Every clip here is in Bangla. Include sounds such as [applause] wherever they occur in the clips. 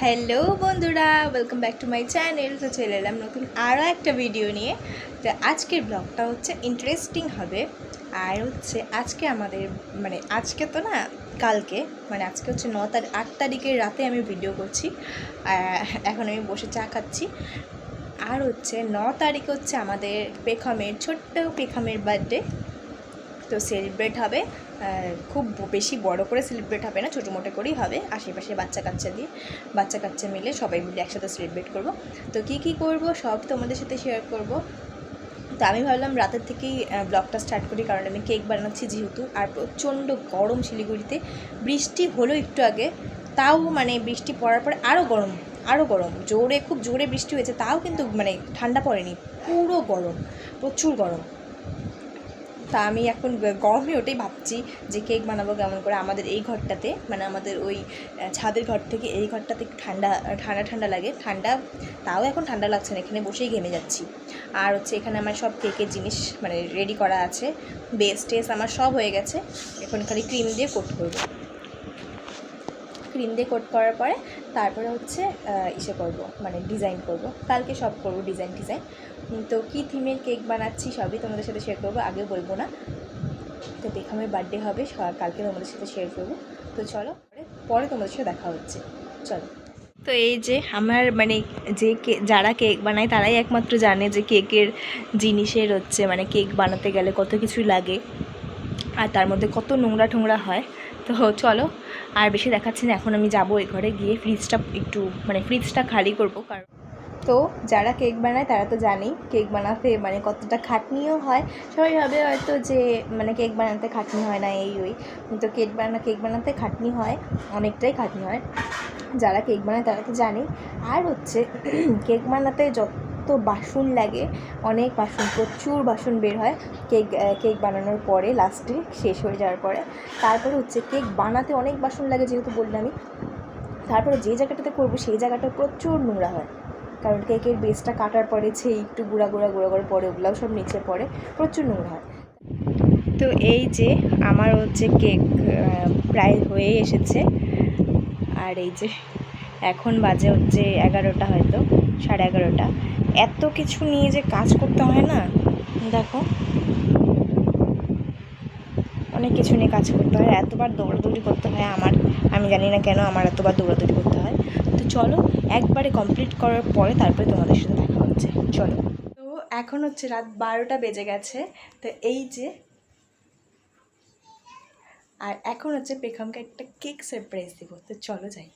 হ্যালো বন্ধুরা welcome back to my channel তো চলে এলাম নতুন আরও একটা ভিডিও নিয়ে। তো আজকের ব্লগটা হচ্ছে ইন্টারেস্টিং হবে। আর হচ্ছে আজকে আমাদের মানে আজকে তো না, কালকে মানে আজকে হচ্ছে ন তারিখ আট তারিখের রাতে আমি ভিডিও করছি। এখন আমি বসে চা খাচ্ছি। আর হচ্ছে ন তারিখ হচ্ছে আমাদের পেখমের, ছোট্ট পেখমের বার্থডে তো সেলিব্রেট হবে। খুব বেশি বড় করে সেলিব্রেট হবে না, ছোটো মোটো করেই হবে। আশেপাশে বাচ্চা কাচ্চা দিয়ে, বাচ্চা কাচ্চা মিলে সবাই মিলে একসাথে সেলিব্রেট করব। তো কী কী করব সব তোমাদের সাথে শেয়ার করব। তো আমি ভাবলাম রাতের থেকেই ব্লগটা স্টার্ট করি, কারণ আমি কেক বানাচ্ছি যেহেতু। আর প্রচণ্ড গরম শিলিগুড়িতে। বৃষ্টি হলো একটু আগে, তাও মানে বৃষ্টি পড়ার পরে আরও গরম আরও গরম। জোরে, খুব জোরে বৃষ্টি হয়েছে, তাও কিন্তু মানে ঠান্ডা পড়েনি, পুরো গরম, প্রচুর গরম। তা আমি এখন গরমে ওটাই ভাবছি যে কেক বানাবো কেমন করে আমাদের এই ঘরটাতে মানে আমাদের ওই ছাদের ঘর থেকে এই ঘরটাতে ঠান্ডা ঠান্ডা ঠান্ডা লাগে। ঠান্ডা, তাও এখন ঠান্ডা লাগছে না, এখানে বসেই ঘেমে যাচ্ছি। আর হচ্ছে এখানে আমার সব কেকের জিনিস মানে রেডি করা আছে। বেস টেস আমার সব হয়ে গেছে। এখন খালি ক্রিম দিয়ে কোট করব। ক্রিম দিয়ে কোট করার পরে তারপরে হচ্ছে ইসে করব মানে ডিজাইন করব। কালকে সব করব ডিজাইন ডিজাইন তো কী থিমের কেক বানাচ্ছি সবই তোমাদের সাথে শেয়ার করব আগে বলব না। তো বেখামের বার্থডে হবে কালকে তোমাদের সাথে শেয়ার করব। তো চলো, পরে তোমাদের সাথে দেখা হচ্ছে। চলো। তো এই যে আমার মানে যে কে, যারা কেক বানায় তারাই একমাত্র জানে যে কেকের জিনিসের হচ্ছে মানে কেক বানাতে গেলে কত কিছু লাগে। আর তার মধ্যে কত নোংরা ঠোংরা হয়। তো চলো, আর বেশি দেখাচ্ছি না, এখন আমি যাব ওই ঘরে গিয়ে ফ্রিজটা একটু মানে ফ্রিজটা খালি করব, কারণ তো যারা কেক বানায় তারা তো জানেই কেক বানাতে মানে কতটা খাটনিও হয়। সবাই ভাবে হয়তো যে মানে কেক বানাতে খাটনি হয় না, এই ওই। তো কেক বানা, কেক বানাতে খাটনি হয়, অনেকটাই খাটনি হয়। যারা কেক বানায় তারা তো জানেই। আর হচ্ছে [clears throat] কেক বানাতে যত বাসন লাগে, অনেক বাসন, প্রচুর বাসন বের হয় কেক কেক বানানোর পরে লাস্টে, শেষ হয়ে যাওয়ার পরে। তারপরে হচ্ছে কেক বানাতে অনেক বাসন লাগে যেহেতু বললামই। তারপরে যে জায়গাটাতে করব সেই জায়গাটা প্রচুর নোংরা হয়। কারণ কেকের বেসটা কাটার পরে সেই একটু গুঁড়া গুঁড়া গুঁড়া করে পরে ওগুলাও সব নিচে পড়ে। প্রচুর নোংরা হয়। তো এই যে আমার হচ্ছে কেক প্রায় হয়ে এসেছে। আর এই যে এখন বাজে হচ্ছে এগারোটা হয়তো, সাড়ে এগারোটা। এত কিছু নিয়ে যে কাজ করতে হয় না, দেখো। অনেক কিছু নিয়ে কাজ করতে হয় এতবার দৌড়াদৌড়ি করতে হয় আমার, আমি জানি না কেন আমার এতবার দৌড়াদৌড়ি করতে তো চলো একবারে কমপ্লিট করার পরে তারপরে তোমাদের সাথে দেখা হচ্ছে। চলো। তো এখন হচ্ছে রাত বারোটা বেজে গেছে তো এই যে আর এখন হচ্ছে পেখমকে একটা কেক সারপ্রাইজ দেবো তো চলো যাই।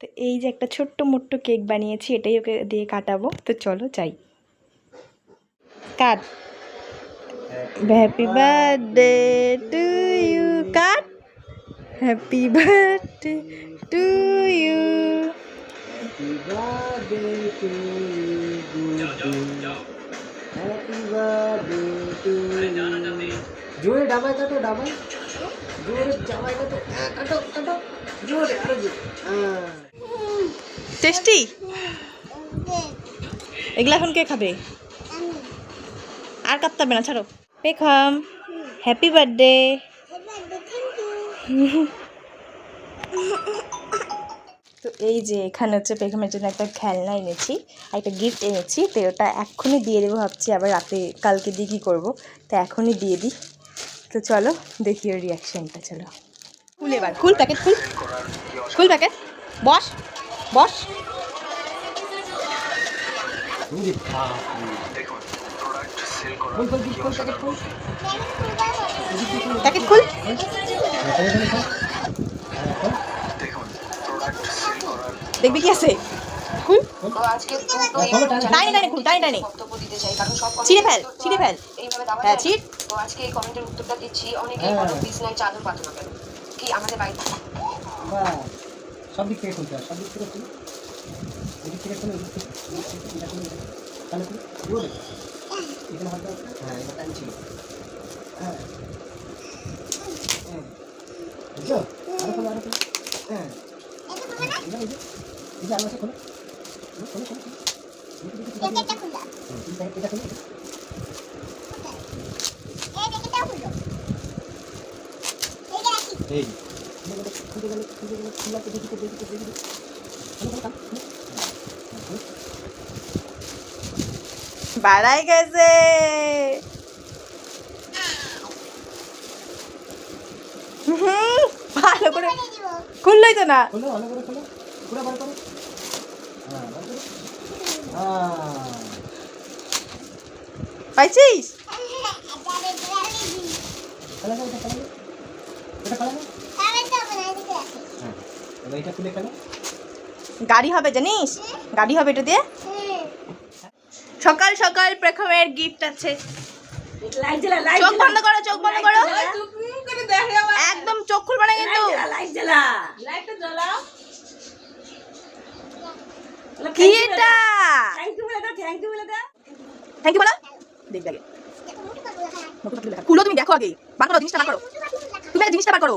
তো এই যে একটা ছোট্ট মোট্ট কেক বানিয়েছি এটাই ওকে দিয়ে কাটাবো তো চলো যাই। Cut. Happy birthday to you cut. Happy birthday to you Happy birthday to you, Gudu. Happy birthday to you. জোরে ডাবায় কাটো ডাবায়। জোরে ডাবায় কাটো। হ্যাঁ, কাটো কাটো। জোরে আরও হ্যাঁ। টেস্টি? এগুলা এখন কে খাবে? আর কাটতে হবে না ছাড়ো। পেখম। হ্যাপি বার্থডে তো এই যে এখানে হচ্ছে পেখমের জন্য একটা খেলনা এনেছি আর একটা গিফট এনেছি, তো ওটা এক্ষুনি দিয়ে দেবো ভাবছি আবার রাতে, কালকে দিয়ে কী করব, তো এখনই দিয়ে দিই। তো চলো দেখি ওর রিয়াকশানটা চলো। খুল এবার খুল প্যাকেট খুল খুল প্যাকেট বস বস। প্যাকেট খোল। দেখবি কি আছে? খুল হ্যাঁ, খোলো, টানো। ছিঁড়ে ফেল ছিঁড়ে ফেল। হ্যাঁ ছিট তো আজকে এই কমেন্টের উত্তরটা দিচ্ছি অনেকে হ্যাঁ। বলো বিছনায় চাদর পাতো না কেন? কি আমাদের বাড়িতে? সব দিক থেকে খুলতে হয় সব দিক থেকে খুলো এদিক থেকে খুলো এদিক থেকে এদিক থেকে, এটা খুলো, এটা খুলো। তাহলে খুলো জোরে এখানে দাও হ্যাঁ এটা টানছি হ্যাঁ হ্যাঁ বুঝছ আরও খোলো আরও খোলো হ্যাঁ এই যে আরও আছে খোলো খোলো খোলো। দেখি, দেখি, দেখি, দেখি। এটা খোলো এই। খুলে গেলে খুলে গেলে খুলে দেখি দেখি তো দেখি তো। খুলে গেলে কান, খুলে। হ্যাঁ, খুলে। বাড়াই গেছে। ভালো করে খুললোই তো না। হ্যাঁ হ্যাঁ। পাইছিস? হ্যাঁ গাড়ি হবে জানিস? গাড়ি হবে এটা দিয়ে। সকাল সকাল প্রথমের গিফট আছে। চোখ বন্ধ করো চোখ বন্ধ করো। একদম চোখ খুলবে না কিন্তু। কি এটা? থ্যাংক ইউ বলো দেখবে আগে। খুলো তুমি দেখো আগে। বার করো জিনিসটা বার করো। তুমি আগে জিনিসটা বার করো।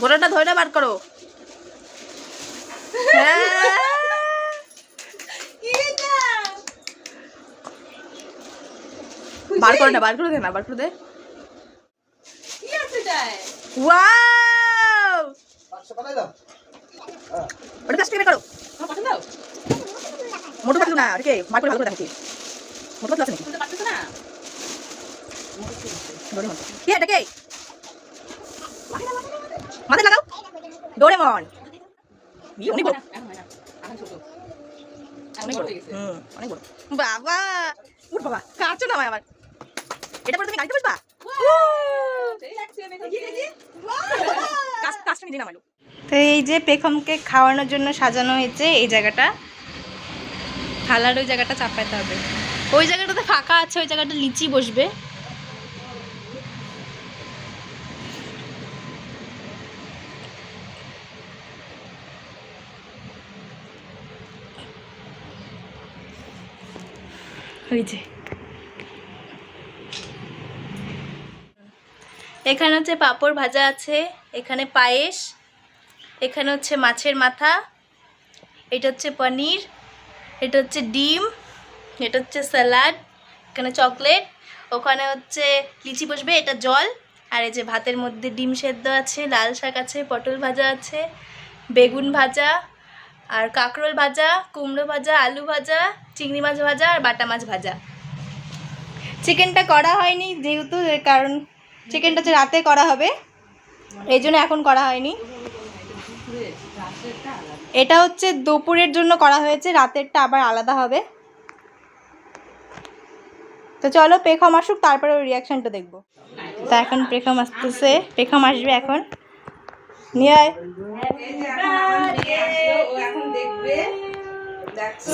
গোটাটা ধরে বার করো। হ্যাঁ। বার করে না বার করে দে না বার করে দে। ওয়াও! হ্যাঁ। ওটা কাছ থেকে করো মোটর পাতলু না ওটাকে বার করে ভালো করে দেখাচ্ছি। মোটর পাতলু আছে নাকি? কে এটা কে? মাথায় লাগাও। ডোরেমন অনেক বড়। অনেক বড়। হুম অনেক বড়। বাবা উঠ বাবা কাঁচো না আবার। এটা পরে তুমি গাড়িতে বসবা? কাজটা নিজে নামালো। তো এই যে পেখমকে খাওয়ানোর জন্য সাজানো হয়েছে এই জায়গাটা। থালার ওই জায়গাটা চাপাতে হবে। ওই জায়গাটাতে ফাঁকা আছে ওই জায়গাটা লিচি বসবে। ওই এখানে হচ্ছে পাঁপড় ভাজা আছে, এখানে পায়েস, এখানে হচ্ছে মাছের মাথা, এটা হচ্ছে পনির, এটা হচ্ছে ডিম, এটা হচ্ছে স্যালাড, এখানে চকলেট, ওখানে হচ্ছে লিচি বসবে, এটা জল, আর এই যে ভাতের মধ্যে ডিম সেদ্ধ আছে, লাল শাক আছে, পটল ভাজা আছে, বেগুন ভাজা, আর কাঁকরোল ভাজা, কুমড়ো ভাজা, আলু ভাজা, চিংড়ি মাছ ভাজা, আর বাটা মাছ ভাজা। চিকেনটা করা হয়নি, যেহেতু কারণ চিকেনটা হচ্ছে রাতে করা হবে, এই জন্য এখন করা হয়নি। এটা হচ্ছে দুপুরের জন্য করা হয়েছে, রাতেরটা আবার আলাদা হবে। তো চলো পেখম আসুক, তারপরে ওই রিয়াকশনটা দেখব। তা এখন পেখম আসতেছে, পেখম আসবে এখন। নিয়ে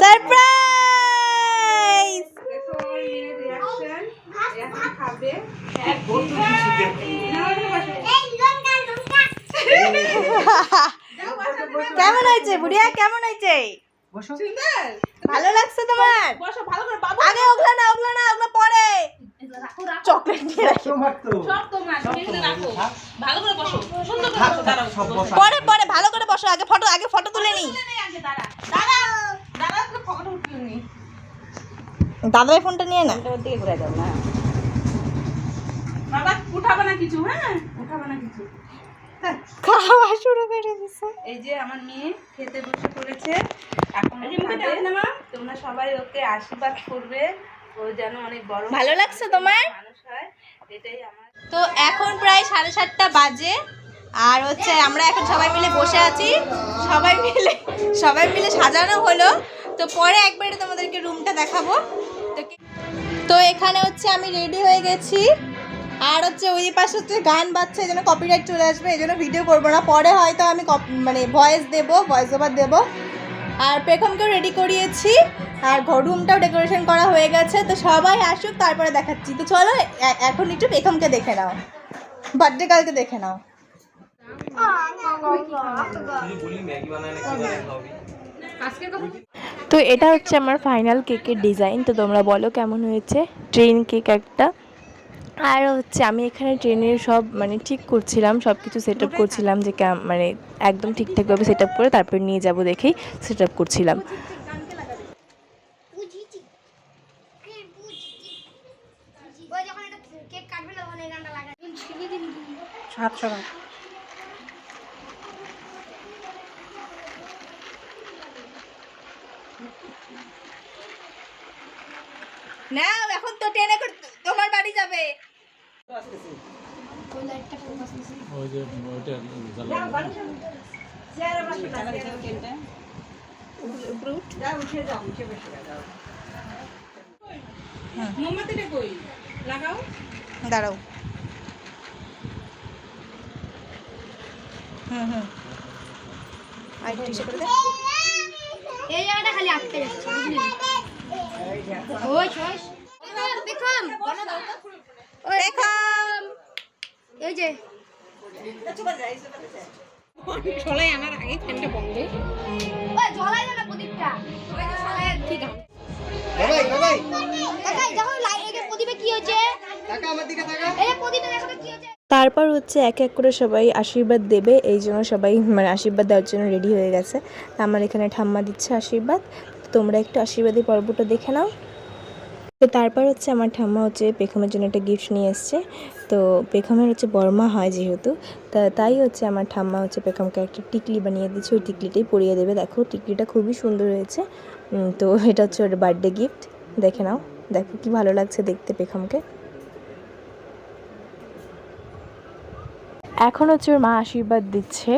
সারপ্রাইজ [laughs] কেমন হয়েছে বুড়িয়া? কেমন হয়েছে? ভালো লাগছে তোমার? আগে ওগুলো না ওগুলো না ওগুলো পরে। চকলেট রাখি। পরে পরে ভালো করে বসো আগে ফটো আগে ফটো তুলে নি দাদার ফোনটা নিয়ে না? বাবা উঠাবে না কিছু হ্যাঁ? উঠাবে না কিছু। খাওয়া শুরু করে দিছে। এই যে আমার মেয়ে খেতে বসে পড়েছে এখন। তোমরা সবাই ওকে আশীর্বাদ করবে ও যেন অনেক বড় ভালো লাগছে তোমার? মানুষ হয় এটাই আমার। তো এখন প্রায় সাড়ে সাতটা বাজে আর হচ্ছে আমরা এখন সবাই মিলে বসে আছি। সবাই মিলে সবাই মিলে সাজানো হলো। তো পরে একবারে তোমাদেরকে রুমটা দেখাবো। তো তো এখানে হচ্ছে আমি রেডি হয়ে গেছি। আর হচ্ছে ওই পাশে হচ্ছে গান বাজছে, এই জন্য কপিরাইট চলে আসবে, এই জন্য ভিডিও করব না। পরে হয়তো আমি মানে ভয়েস দেবো ভয়েস ওভার দেবো। আর পেখমকেও রেডি করিয়েছি, আর রুমটাও ডেকোরেশন করা হয়ে গেছে। তো সবাই আসুক, তারপরে দেখাচ্ছি। তো চলো এখন একটু পেখমকে দেখে নাও। বার্থডে কালকে দেখে নাও। তো এটা হচ্ছে আমার ফাইনাল কেকের ডিজাইন তো তোমরা বলো কেমন হয়েছে? ট্রেন কেক একটা। আর হচ্ছে আমি এখানে ট্রেনের সব মানে ঠিক করছিলাম সব কিছু সেট আপ করছিলাম যে মানে একদম ঠিকঠাকভাবে সেট আপ করে তারপর নিয়ে যাব দেখেই সেট আপ করছিলাম। সাতশো কি বুঝেছি ওই যখন এটা কেক কাটবে না তখন এই গানটা লাগাবে সাতশো টেনে করে তোমার বাড়ি যাবে ওই যে ওইটা মোমবাতিটা কই লাগাও দাঁড়াও। হুম হুম। আর একটু ইসে করে দে। এই জায়গাটা খালি আটকে যাচ্ছে ওই বিক্রম ওই এই যে। ছলাই আনার আগে ফ্যানটা বন্ধ তারপর হচ্ছে এক এক করে সবাই আশীর্বাদ দেবে, এই জন্য সবাই মানে আশীর্বাদ দেওয়ার জন্য রেডি হয়ে গেছে। আমার এখানে ঠাম্মা দিচ্ছে আশীর্বাদ। তোমরা একটু আশীর্বাদী পর্বটা দেখে নাও। তো তারপর হচ্ছে আমার ঠাম্মা হচ্ছে পেখমের জন্য একটা গিফট নিয়ে এসছে। তো পেখমের হচ্ছে বর্মা হয় যেহেতু, তা তাই হচ্ছে আমার ঠাম্মা হচ্ছে পেখমকে একটা টিকলি বানিয়ে দিচ্ছে ওই টিকলিটাই পরিয়ে দেবে। দেখো, টিকলিটা খুবই সুন্দর হয়েছে। তো এটা হচ্ছে ওর বার্থডে গিফট দেখে নাও, দেখো কি ভালো লাগছে দেখতে পেখমকে। এখন হচ্ছে ওর মা আশীর্বাদ দিচ্ছে।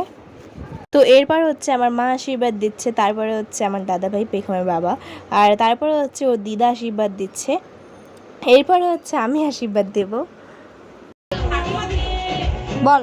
তো এরপর হচ্ছে আমার মা আশীর্বাদ দিচ্ছে, তারপরে হচ্ছে আমার দাদা ভাই পেখমের বাবা, আর তারপরে হচ্ছে ওর দিদা আশীর্বাদ দিচ্ছে। এরপরে হচ্ছে আমি আশীর্বাদ দেব। বল।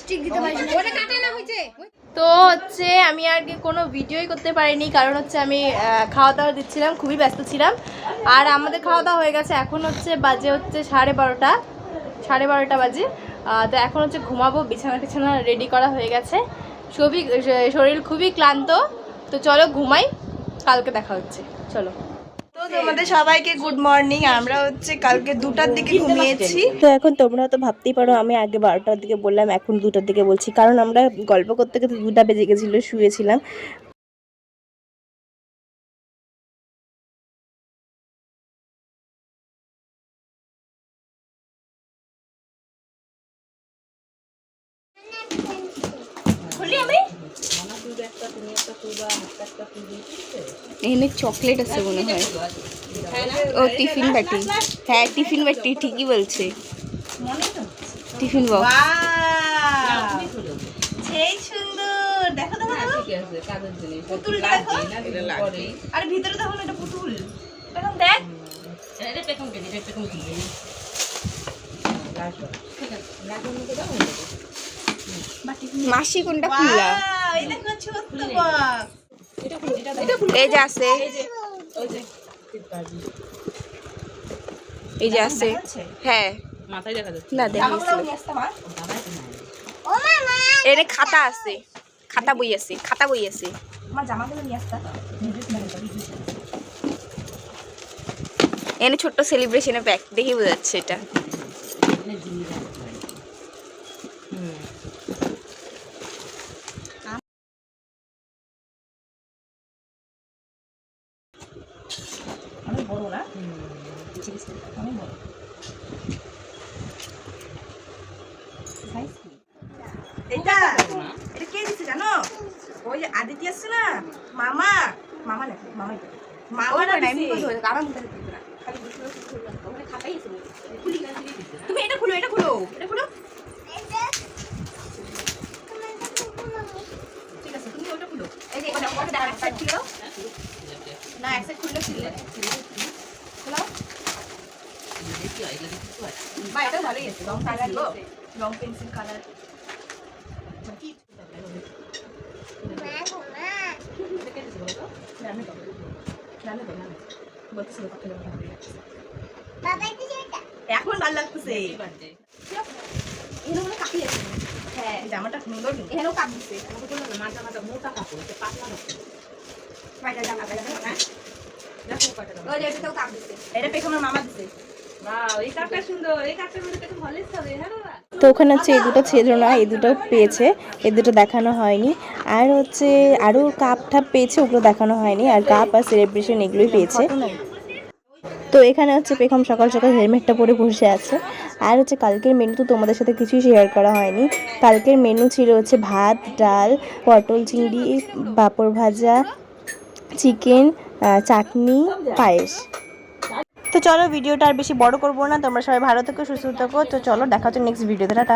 স্টিক দিতে পারিস ওটা কাটে না হয়েছে। তো হচ্ছে আমি আর কি কোনো ভিডিওই করতে পারিনি কারণ হচ্ছে আমি খাওয়া দাওয়া দিচ্ছিলাম খুবই ব্যস্ত ছিলাম। আর আমাদের খাওয়া দাওয়া হয়ে গেছে এখন হচ্ছে বাজে হচ্ছে সাড়ে বারোটা সাড়ে বারোটা বাজে। তো এখন হচ্ছে ঘুমাবো বিছানা টিছানা রেডি করা হয়ে গেছে। সবই শরীর খুবই ক্লান্ত তো চলো ঘুমাই কালকে দেখা হচ্ছে চলো। তোমাদের সবাইকে গুড মর্নিং আমরা হচ্ছে কালকে দুটার দিকে ঘুমিয়েছি। তো এখন তোমরা তো ভাবতেই পারো আমি আগে বারোটার দিকে বললাম এখন দুটার দিকে বলছি। কারণ আমরা গল্প করতে করতে দুটা বেজে গেছিল শুয়েছিলাম। এখানে চকলেট আছে মনে হয়। ও টিফিন বাটি। হ্যাঁ টিফিন বাটি ঠিকই বলছে। Tiffin box. সেই সুন্দর। দেখো দেখো। দেখো দেখো আর ভিতরে দেখো এটা পুতুল। এখন দেখ। মাসি কোনটা খুললা? এই যে আছে। এই যে আছে। হ্যাঁ। না এনে খাতা আছে। খাতা বই আছে, খাতা বই আছে। এনে ছোট্ট সেলিব্রেশনের প্যাক দেখে বোঝাচ্ছে এটা। এসছে না মামা মামা না মামা মামা না আমি বলব আমার মুখে তুমি এটা খুলো এটা খুলো এটা খুলো। ঠিক না এক সাইড খুললে খুললে। এটা কিছু আছে আছে রং কালার রং পেন্সিল কালার। এখন ভালো লাগতেছে। এখানে মনে কাপি আছে? হ্যাঁ জামাটা সুন্দর এখানেও কাপ দিচ্ছে না ওই এটা মামা দিচ্ছে বাহ এই কাপটা সুন্দর। এই কাপটার মধ্যে তো ভালোই হবে হ্যাঁ বাবা? তো ওখানে হচ্ছে এই দুটো ছিল না এই দুটো পেয়েছে। এই দুটো দেখানো হয়নি। আর হচ্ছে আরও কাপ ঠাপ পেয়েছে, ওগুলো দেখানো হয়নি। আর কাপ আর সেলিব্রেশন এগুলোই পেয়েছে। তো এখানে হচ্ছে পেখম সকাল সকাল হেলমেটটা পরে বসে আছে। আর হচ্ছে কালকের মেনু তো তোমাদের সাথে কিছুই শেয়ার করা হয়নি। কালকের মেনু ছিল হচ্ছে ভাত, ডাল, পটল চিংড়ি, পাঁপড় ভাজা চিকেন চাটনি, পায়েস। তো চলো, ভিডিওটা আর বেশি বড় করব না। তোমরা সবাই ভালো থেকো, সুস্থ থাকো। তো চলো, দেখা হচ্ছে নেক্সট ভিডিওতে টাটা।